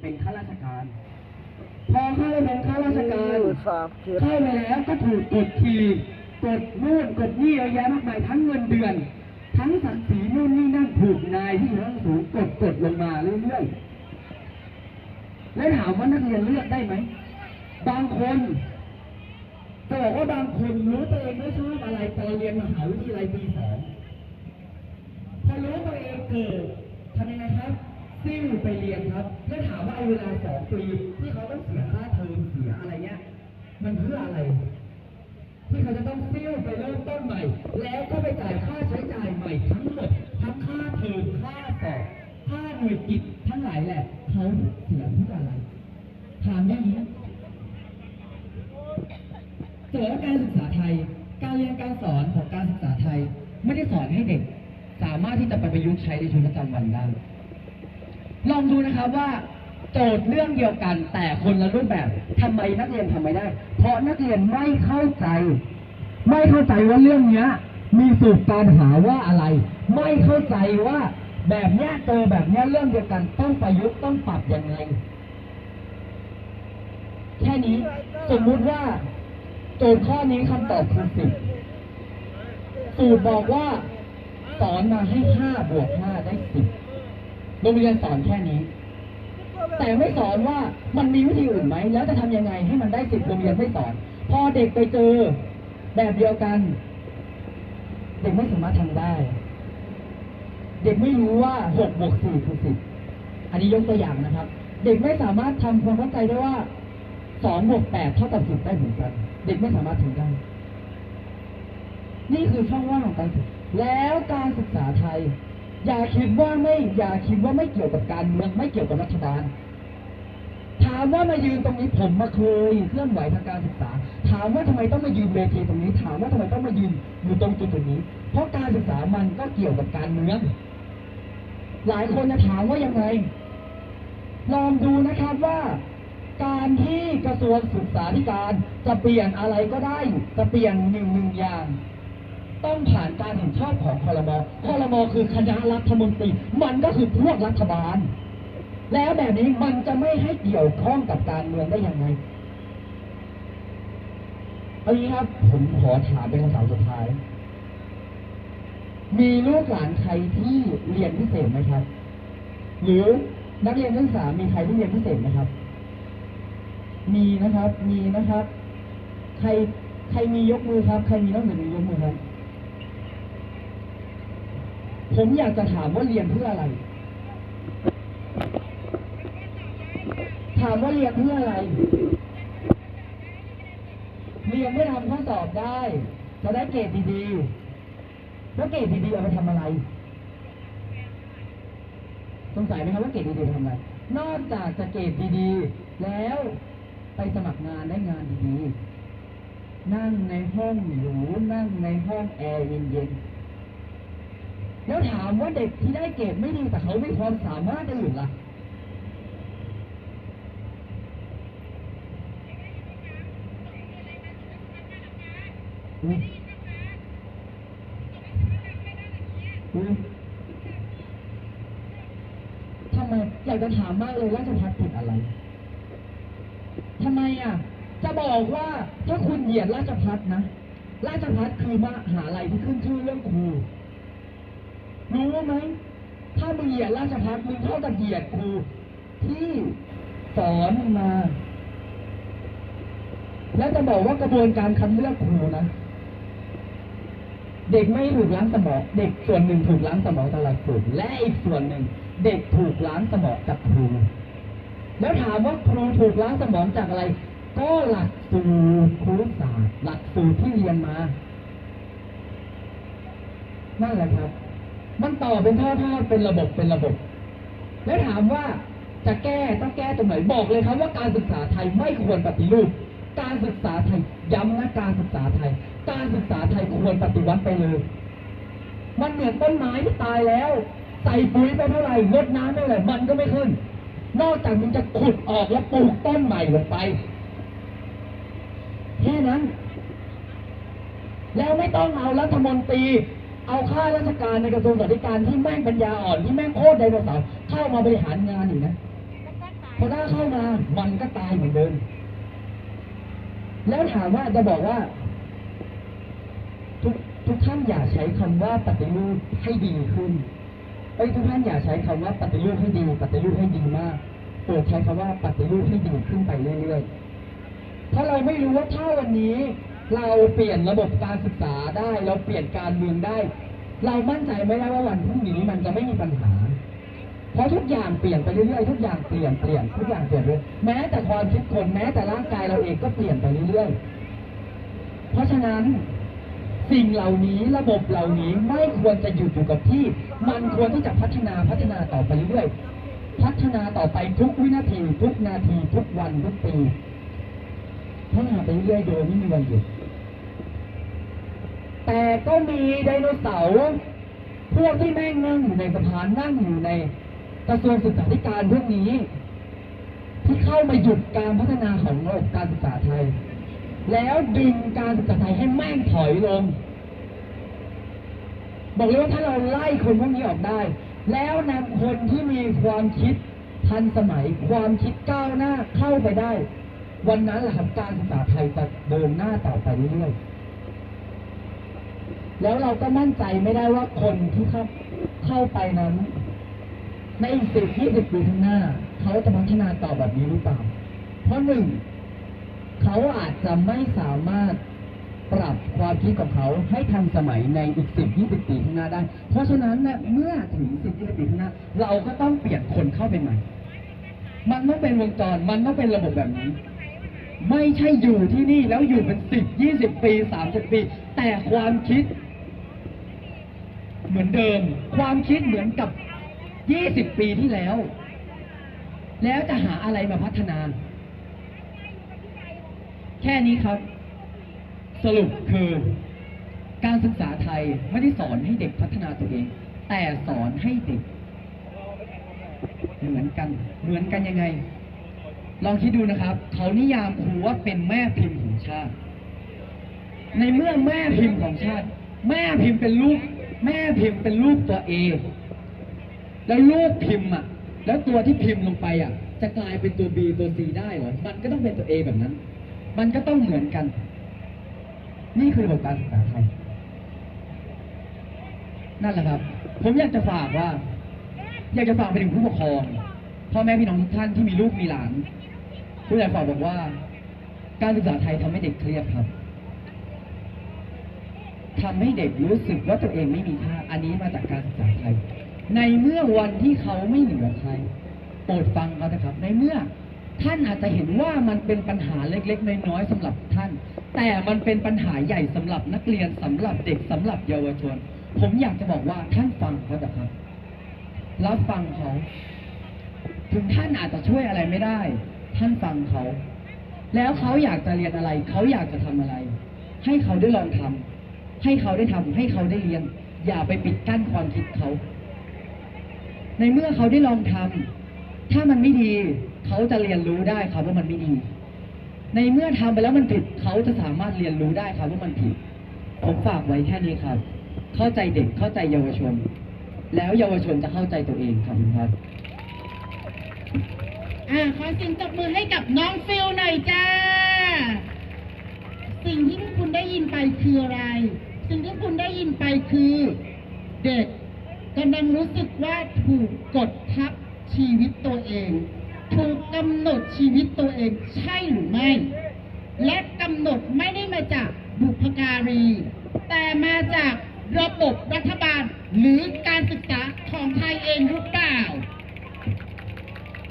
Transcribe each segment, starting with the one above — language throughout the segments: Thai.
เป็นข้าราชการ พอเข้าไปเป็นข้าราชการสามเจ็ดเข้าไปแล้วก็ถูกกดขี่กดนู่นกดนี่เยอะแยะมากมายทั้งเงินเดือน ทั้งศักดิ์ศรีนู่นนี่นั่นถูกนายที่อยู่ข้างสูงกดกดลงมาเรื่อยๆแล้วถามว่านักเรียนเลือกได้ไหมบางคนจะบอกว่าบางคนรู้ตัวเองไม่ชอบอะไรตอนเรียนมหาวิทยาลัยปีสองพอรู้ตัวเองเกิดทำยังไงครับ ซิ่วไปเรียนครับแล้วถามว่าไอ้เวลาสองปีที่เขาต้องเสียค่าเทอมเสียอะไรเงี้ย มันเพื่ออะไร ที่เขาจะต้องซิ่วไปเริ่มต้นใหม่ แล้วก็ไปจ่ายค่าใช้จ่ายใหม่ทั้งหมดทั้งค่าเทอมค่าสอบค่าหน่วยกิจทั้งหลายแหละเขาเสียเพื่ออะไรถามอย่างนี้เกิดว่การศึกษาไทย การเรียนการสอนของการศึกษาไทย ไม่ได้สอนให้เด็ก สามารถที่จะไปประยุกต์ใช้ในชีวิตประจำวันได้ ลองดูนะครับว่า โจทย์เรื่องเดียวกัน แต่คนละรูปแบบทำไมนักเรียนทำไม่ได้ เพราะนักเรียนไม่เข้าใจ ไม่เข้าใจว่าเรื่องเนี้ย มีสูตรการหาว่าอะไร ไม่เข้าใจว่าแบบเนี้ยเจอแบบเนี้ยเรื่องเดียวกันต้องประยุกต์ต้องปรับยังไงแค่นี้สมมุติว่า โจทย์ข้อนี้คำตอบคือสิบสูตรบอกว่า สอนมาให้ห้าบวกห้าได้สิบ โรงเรียนสอนแค่นี้ แต่ไม่สอนว่ามันมีวิธีอื่นไหม แล้วจะทำยังไงให้มันได้สิบโรงเรียนไม่สอน พอเด็กไปเจอแบบเดียวกัน เด็กไม่สามารถทำได้ เด็กไม่รู้ว่าหกบวกสี่คือสิบอันนี้ยกตัวอย่างนะครับ เด็กไม่สามารถทำความเข้าใจได้ว่าสองบวกแปดเท่ากับสิบได้เหมือนกันเด็กไม่สามารถทำได้ นี่คือช่องว่างของการศึกษาแล้วการศึกษาไทย อย่าคิดว่าไม่ อย่าคิดว่าไม่เกี่ยวกับการเมืองไม่เกี่ยวกับรัฐบาล ถามว่ามายืนตรงนี้ผมมาเคยเคลื่อนไหวทางการศึกษา ถามว่าทำไมต้องมายืนเวทีตรงนี้ ถามว่าทำไมต้องมายืนอยู่ตรงจุดตรงนี้ เพราะการศึกษามันก็เกี่ยวกับการเมือง หลายคนจะถามว่ายังไง ลองดูนะครับว่าการที่กระทรวงศึกษาธิการจะเปลี่ยนอะไรก็ได้ จะเปลี่ยนหนึ่งหนึ่งอย่าง ต้องผ่านการเห็นชอบของคอรมอคอรมอคือคณะรัฐมนตรี มันก็คือพวกรัฐบาล แล้วแบบนี้มันจะไม่ให้เกี่ยวข้องกับการเมืองได้ยังไงเอางี้ครับ ผมขอถามเป็นคำถามสุดท้าย มีลูกหลานใครที่เรียนพิเศษไหมครับ หรือนักเรียนนักศึกษามีใครที่เรียนพิเศษไหมครับ มีนะครับ มีนะครับ ใครใครมียกมือครับ ใครมีนักเรียนมียกมือครับ ผมอยากจะถามว่าเรียนเพื่ออะไร ถามว่าเรียนเพื่ออะไร เรียนเพื่อทำข้อสอบได้ จะได้เกรดดีๆ แล้วเกรดดีๆเอาไปทำอะไร สงสัยไหมครับว่าเกรดดีๆไปทำอะไร นอกจากจะเกรดดีๆ แล้วไปสมัครงานได้งานดีๆ นั่งในห้องหรูนั่งในห้องแอร์เย็นๆ แล้วถามว่าเด็กที่ได้เกรดไม่ดีแต่เขามีความสามารถอื่นล่ะทำไมอยากจะถามมากเลยราชพัฒผิดอะไรทำไมอะ จะบอกว่าถ้าคุณเหยียดราชพัฒนะ ราชพัฒคือมหาลัยที่ขึ้นชื่อเรื่องครู รู้ไหมถ้ามึงเหยียดราชพัฒมึงเท่ากับเหยียดครูที่สอนมา แล้วจะบอกว่ากระบวนการคัดเลือกครูนะ เด็กไม่ถูกล้างสมอง เด็กส่วนหนึ่งถูกล้างสมองจากหลักสูตรและอีกส่วนหนึ่ง เด็กถูกล้างสมองจากครู แล้วถามว่าครูถูกล้างสมองจากอะไร ก็หลักสูตรครุศาสตร์หลักสูตรที่เรียนมา นั่นแหละครับ มันต่อเป็นทอดๆเป็นระบบเป็นระบบ แล้วถามว่าจะแก้ต้องแก้ตรงไหนบอกเลยครับว่าการศึกษาไทยไม่ควรปฏิรูป การศึกษาไทยย้ำนะการศึกษาไทย การศึกษาไทยควรปฏิวัติไปเลย มันเหมือนต้นไม้ที่ตายแล้ว ใส่ปุ๋ยไปเท่าไหร่รดน้ำเท่าไหร่มันก็ไม่ขึ้น นอกจากมึงจะขุดออกแล้วปลูกต้นใหม่ลงไปแค่นั้น แล้วไม่ต้องเอารัฐมนตรี เอาข้าราชการในกระทรวงสวัสดิการที่แม่งปัญญาอ่อนที่แม่งโคตรไดโนเสาร์เข้ามาบริหารงานอีกนะแล้วก็ตายพอด้าเข้ามามันก็ตายเหมือนเดิมแล้วถามว่าจะบอกว่า ทุกทุกท่านอย่าใช้คำว่าปฏิรูปให้ดีขึ้นเอ้ทุกท่านอย่าใช้คำว่าปฏิรูปให้ดี ปฏิรูปให้ดีมากโปรดใช้คำว่าปฏิรูปให้ดีขึ้นไปเรื่อยๆเพราะเราไม่รู้ว่าถ้าวันนี้ เราเปลี่ยนระบบการศึกษาได้ เราเปลี่ยนการเมืองได้ เรามั่นใจไม่ได้ว่าวันพรุ่งนี้มันจะไม่มีปัญหา เพราะทุกอย่างเปลี่ยนไปเรื่อยๆทุกอย่างเปลี่ยนเปลี่ยนทุกอย่างเปลี่ยนเลยแม้แต่ความคิดคนแม้แต่ร่างกายเราเองก็เปลี่ยนไปเรื่อยๆเพราะฉะนั้นสิ่งเหล่านี้ระบบเหล่านี้ไม่ควรจะหยุดอยู่กับที่ มันควรที่จะพัฒนาพัฒนาต่อไปเรื่อยๆพัฒนาต่อไปทุกวินาที ทุกนาที ทุกวันทุกปีพัฒนาไปเรื่อยๆโดยไม่มีวันหยุด แต่ก็มีไดโนเสาร์พวกที่แม่งนั่งอยู่ในสะพานนั่งอยู่ในกระทรวงศึกษาธิการพวกนี้ ที่เข้ามาหยุดการพัฒนาของระบบการศึกษาไทย แล้วดึงการศึกษาไทยให้แม่งถอยลง บอกเลยว่าถ้าเราไล่คนพวกนี้ออกได้ แล้วนำคนที่มีความคิดทันสมัยความคิดก้าวหน้าเข้าไปได้ วันนั้นแหละครับการศึกษาไทยจะเดินหน้าต่อไปเรื่อยๆ แล้วเราก็มั่นใจไม่ได้ว่าคนที่เข้าเข้าไปนั้น ในอีกสิบยี่สิบปีข้างหน้า เขาจะพัฒนาต่อแบบนี้หรือเปล่า เพราะหนึ่งเขาอาจจะไม่สามารถปรับความคิดของเขาให้ทันสมัยในอีกสิบยี่สิบปีข้างหน้าได้ เพราะฉะนั้นเนี่ยเมื่อถึงสิบยี่สิบปีข้างหน้า เราก็ต้องเปลี่ยนคนเข้าไปใหม่ มันต้องเป็นวงจร มันต้องเป็นระบบแบบนี้ ไม่ใช่อยู่ที่นี่แล้วอยู่เป็นสิบยี่สิบปีสามสิบปี แต่ความคิด เหมือนเดิม ความคิดเหมือนกับยี่สิบปีที่แล้ว แล้วจะหาอะไรมาพัฒนา แค่นี้ครับ สรุปคือ การศึกษาไทยไม่ได้สอนให้เด็กพัฒนาตัวเอง แต่สอนให้เด็ก เหมือนกัน เหมือนกันยังไง ลองคิดดูนะครับ เขานิยามครูว่าเป็นแม่พิมพ์ของชาติ ในเมื่อแม่พิมพ์ของชาติ แม่พิมพ์เป็นลูก แม่พิมพ์เป็นรูปตัวเอแล้วลูกพิมพ์อะ แล้วตัวที่พิมพ์ลงไปอะ จะกลายเป็นตัว B ตัว C ได้เหรอ มันก็ต้องเป็นตัว A แบบนั้น มันก็ต้องเหมือนกัน นี่คือระบบการศึกษาไทย นั่นแหละครับ ผมอยากจะฝากว่า อยากจะฝากไปถึงผู้ปกครอง พ่อแม่พี่น้องทุกท่านที่มีลูกมีหลานผู้ใหญ่ฝากบอกว่า การศึกษาไทยทำให้เด็กเครียดครับ ทำให้เด็กรู้สึกว่าตัวเองไม่มีค่า อันนี้มาจากการศึกษาไทย ในเมื่อวันที่เขาไม่เหลือใครโปรดฟังเขานะครับ ในเมื่อท่านอาจจะเห็นว่ามันเป็นปัญหาเล็กๆ น้อยๆสำหรับท่าน แต่มันเป็นปัญหาใหญ่สำหรับนักเรียนสำหรับเด็กสำหรับเยาวชน ผมอยากจะบอกว่าท่านฟังเขาเถอะครับรับฟังเขาถึงท่านอาจจะช่วยอะไรไม่ได้ ท่านฟังเขา แล้วเขาอยากจะเรียนอะไร เขาอยากจะทำอะไร ให้เขาได้ลองทำ ให้เขาได้ทำให้เขาได้เรียน อย่าไปปิดกั้นความคิดเขา ในเมื่อเขาได้ลองทำถ้ามันไม่ดี เขาจะเรียนรู้ได้ครับว่ามันไม่ดี ในเมื่อทำไปแล้วมันผิด เขาจะสามารถเรียนรู้ได้ครับว่ามันผิด ผมฝากไว้แค่นี้ครับ เข้าใจเด็กเข้าใจเยาวชน แล้วเยาวชนจะเข้าใจตัวเองครับคุณครับอ่าขอสียงตบมือให้กับน้องฟิลหน่อยจ้า สิ่งที่คุณได้ยินไปคืออะไร คุณได้ยินไปคือ เด็กกำลังรู้สึกว่าถูกกดทับชีวิตตัวเอง ถูกกำหนดชีวิตตัวเองใช่หรือไม่ และกำหนดไม่ได้มาจากบุพการี แต่มาจากระบบรัฐบาลหรือการศึกษาของไทยเองหรือเปล่า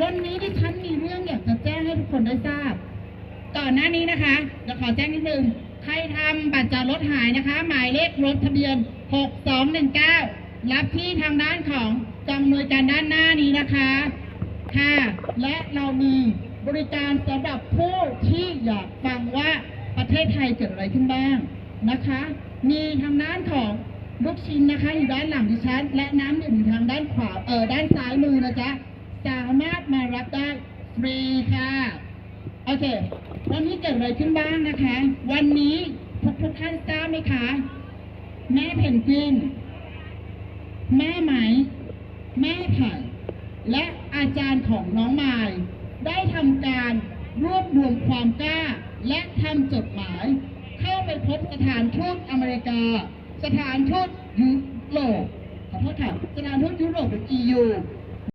วันนี้ที่ฉันมีเรื่องอยากจะแจ้งให้ทุกคนได้ทราบ ก่อนหน้านี้นะคะจะขอแจ้งนิดนึง ใครทำบัตรจอดรถหายนะคะ หมายเลขรถทะเบียน 6219 รับที่ทางด้านของกองอำนวยการด้านหน้านี้นะคะ ค่ะ และเรามีบริการสำหรับผู้ที่อยากฟังว่าประเทศไทยเกิดอะไรขึ้นบ้างนะคะ มีทางด้านของลูกชิ้นนะคะอยู่ด้านหลังดิฉันและน้ำดื่มอยู่ทางด้านขวาเออด้านซ้ายมือนะจ๊ะสามารถมารับได้ฟรีค่ะ โอเค วันนี้เกิดอะไรขึ้นบ้างนะคะ วันนี้ทุกทุกท่านทราบไหมคะ แม่เพนกวิน แม่ไหม แม่ไผ่และอาจารย์ของน้องไมายรวบรวมความกล้า และทำจดหมาย เข้าไปพบสถานทูตอเมริกา สถานทูตยุโรปขอโทษค่ะสถานทูตยุโรปหรือ EU